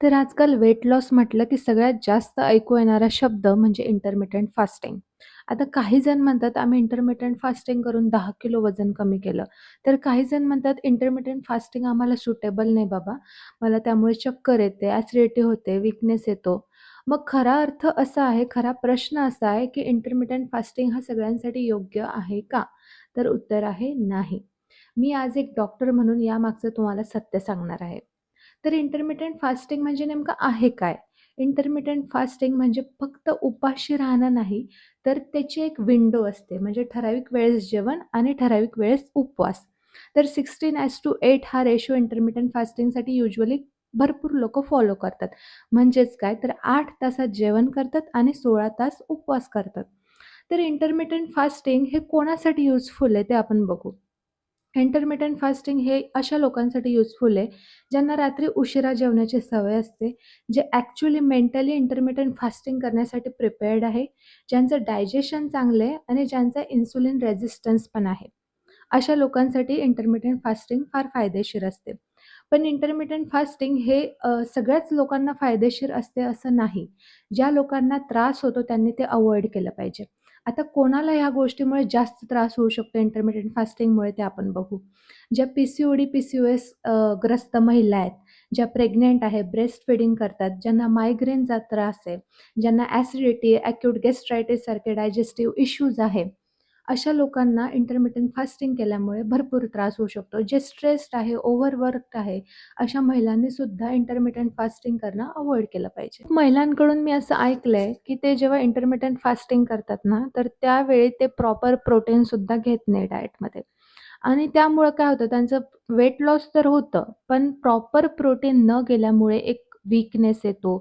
तर आजकाल weight loss म्हटलं की सगळ्यात जास्त ऐकू येणारा शब्द म्हणजे इंटरमिटंट फास्टिंग. आता काही जण म्हणतात आम्ही इंटरमिटंट फास्टिंग करून दहा किलो वजन कमी केलं. तर काही जण म्हणतात इंटरमिटंट फास्टिंग आम्हाला सुटेबल नाही बाबा. मला त्यामुळे चक्कर येते, ॲसिडिटी होते, विकनेस येतो. मग खरा अर्थ असा आहे, खरा प्रश्न असा आहे, की इंटरमिटंट फास्टिंग हा सगळ्यांसाठी योग्य आहे का? तर उत्तर आहे नाही. मी आज एक डॉक्टर म्हणून यामागचं तुम्हाला सत्य सांगणार आहे. तर इंटरमिटेंट फास्टिंग म्हणजे नेमकं आहे काय? इंटरमिटेंट फास्टिंग म्हणजे फक्त उपाशी राहणं नाही, तर त्याची एक विंडो असते. म्हणजे ठराविक वेळेस जेवण आणि ठराविक वेळेस उपवास. तर 16:8 हा रेशो इंटरमिटेंट फास्टिंगसाठी युजली भरपूर लोक फॉलो करतात. म्हणजेच काय तर आठ तासात जेवण करतात आणि 16 तास उपवास करतात. तर इंटरमिटेंट फास्टिंग हे कोणासाठी युजफुल आहे ते आपण बघू. इंटरमिटंट फास्टिंग हे अशा लोकांसाठी युजफुल आहे, ज्यांना रात्री उशिरा जेवण्याची सवय असते, जे ॲक्च्युली मेंटली इंटरमिटंट फास्टिंग करण्यासाठी प्रिपेअर्ड आहे, ज्यांचं डायजेशन चांगलं आहे आणि ज्यांचा इन्सुलिन रेझिस्टन्स पण आहे. अशा लोकांसाठी इंटरमिटंट फास्टिंग फार फायदेशीर असते. पण इंटरमिटंट फास्टिंग हे सगळ्याच लोकांना फायदेशीर असते असं नाही. ज्या लोकांना त्रास होतो त्यांनी ते अवॉइड केलं पाहिजे. आता कोणाला ह्या गोष्टीमुळे जास्त त्रास होऊ शकतो इंटरमिटेंट फास्टिंगमुळे ते आपण बघू. ज्या पी-सी-ओ-डी, पी-सी-ओ-एस ग्रस्त महिला आहेत, ज्या प्रेग्नंट आहे, ब्रेस्ट फीडिंग करतात, ज्यांना मायग्रेनचा त्रास आहे, ज्यांना ॲसिडिटी, ॲक्यूट गॅस्ट्रायटिस सारखे डायजेस्टिव्ह इश्यूज आहे. अशा लोकांना इंटरमिटेंट फास्टिंग केल्यामुळे भरपूर त्रास होऊ शकतो. जे स्ट्रेस्ड आहे, ओव्हरवर्क्ड आहे, अशा महिलांनी सुद्धा इंटरमिटेंट फास्टिंग करणं अवॉइड केलं पाहिजे. महिलांकडून मी असं ऐकलंय, की ते जेव्हा इंटरमिटेंट फास्टिंग करतात ना, तर त्यावेळी ते प्रॉपर प्रोटीन सुद्धा घेत नाही डाएटमध्ये आणि त्यामुळं काय होतं त्यांचं वेट लॉस तर होतं, पण प्रॉपर प्रोटीन न गेल्यामुळे एक वीकनेस येतो,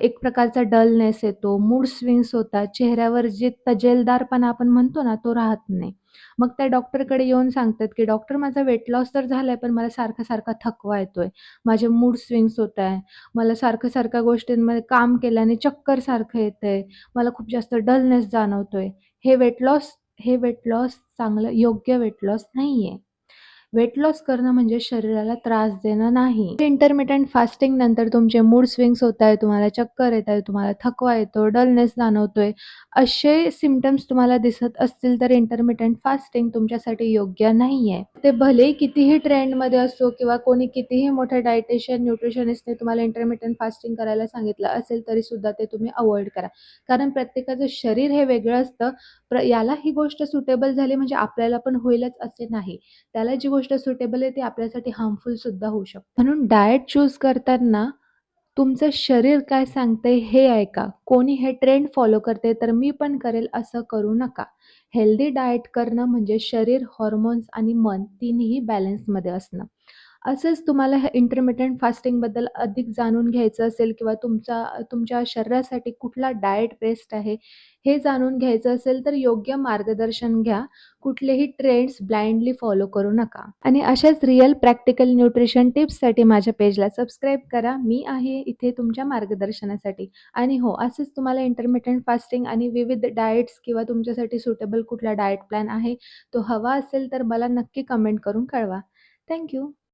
एक प्रकारचा डलनेस येतो, मूड स्विंग्स होतात, चेहऱ्यावर जे तजेलदारपणा आपण म्हणतो ना, तो राहत नाही. मग त्या डॉक्टरकडे येऊन सांगतात, की "डॉक्टर माझा वेट लॉस तर झालाय, पण मला सारखा-सारखा थकवा येतोय, माझे मूड स्विंग्स होत आहे, मला सारखं सारख्या गोष्टींमध्ये काम केल्याने चक्कर सारखं येतंय, मला खूप जास्त डलनेस जाणवतोय." हे वेट लॉस हे वेट लॉस चांगलं योग्य वेट लॉस नाहीये. वेट लॉस करणं म्हणजे शरीराला त्रास देणं नाही. इंटरमिटेंट फास्टिंग नंतर तुमचे मूड स्विंग्स होत आहे, तुम्हाला चक्कर येत आहे, तुम्हाला थकवा येतो, डलनेस जाणवतोय, असे सिमटम्स तुम्हाला दिसत असतील तर इंटरमिटेंट फास्टिंग तुमच्यासाठी योग्य नाहीये. ते भलेही कितीही ट्रेंडमध्ये असो किंवा कोणी कितीही मोठ्या डायटिशियन, न्यूट्रिशनिस्टने तुम्हाला इंटरमिटेंट फास्टिंग करायला सांगितलं असेल, तरी सुद्धा ते तुम्ही अवॉइड करा. कारण प्रत्येकाचं शरीर हे वेगळं असतं. याला ही गोष्ट सुटेबल झाली म्हणजे आपल्याला पण होईलच असे नाही. त्याला जी गोष्ट सुटेबल आहे ती आपल्यासाठी हार्मफुल सुद्धा होऊ शकते. म्हणून डाएट चूज करताना तुमचं शरीर काय सांगतंय हे ऐका. कोणी हे ट्रेंड फॉलो करते तर मी पण करेल असं करू नका. हेल्दी डाएट करणं म्हणजे शरीर, हॉर्मोन्स आणि मन तिन्ही बॅलन्समध्ये असणं. असंच तुम्हाला हे इंटरमिटंट फास्टिंगबद्दल अधिक जाणून घ्यायचं असेल किंवा तुमचा तुमच्या शरीरासाठी कुठला डाएट बेस्ट आहे, हे जाणून घ्यायचं असेल तर योग्य मार्गदर्शन घ्या. कुठलेही ट्रेंड्स ब्लाइंडली फॉलो करू नका. आणि अशाच रिअल प्रॅक्टिकल न्यूट्रिशन टिप्ससाठी माझ्या पेजला सबस्क्राईब करा. मी आहे इथे तुमच्या मार्गदर्शनासाठी. आणि हो, असंच तुम्हाला इंटरमिटेंट फास्टिंग आणि विविध डाएट्स किंवा तुमच्यासाठी सुटेबल कुठला डाएट प्लॅन आहे, तो हवा असेल तर मला नक्की कमेंट करून कळवा. थँक्यू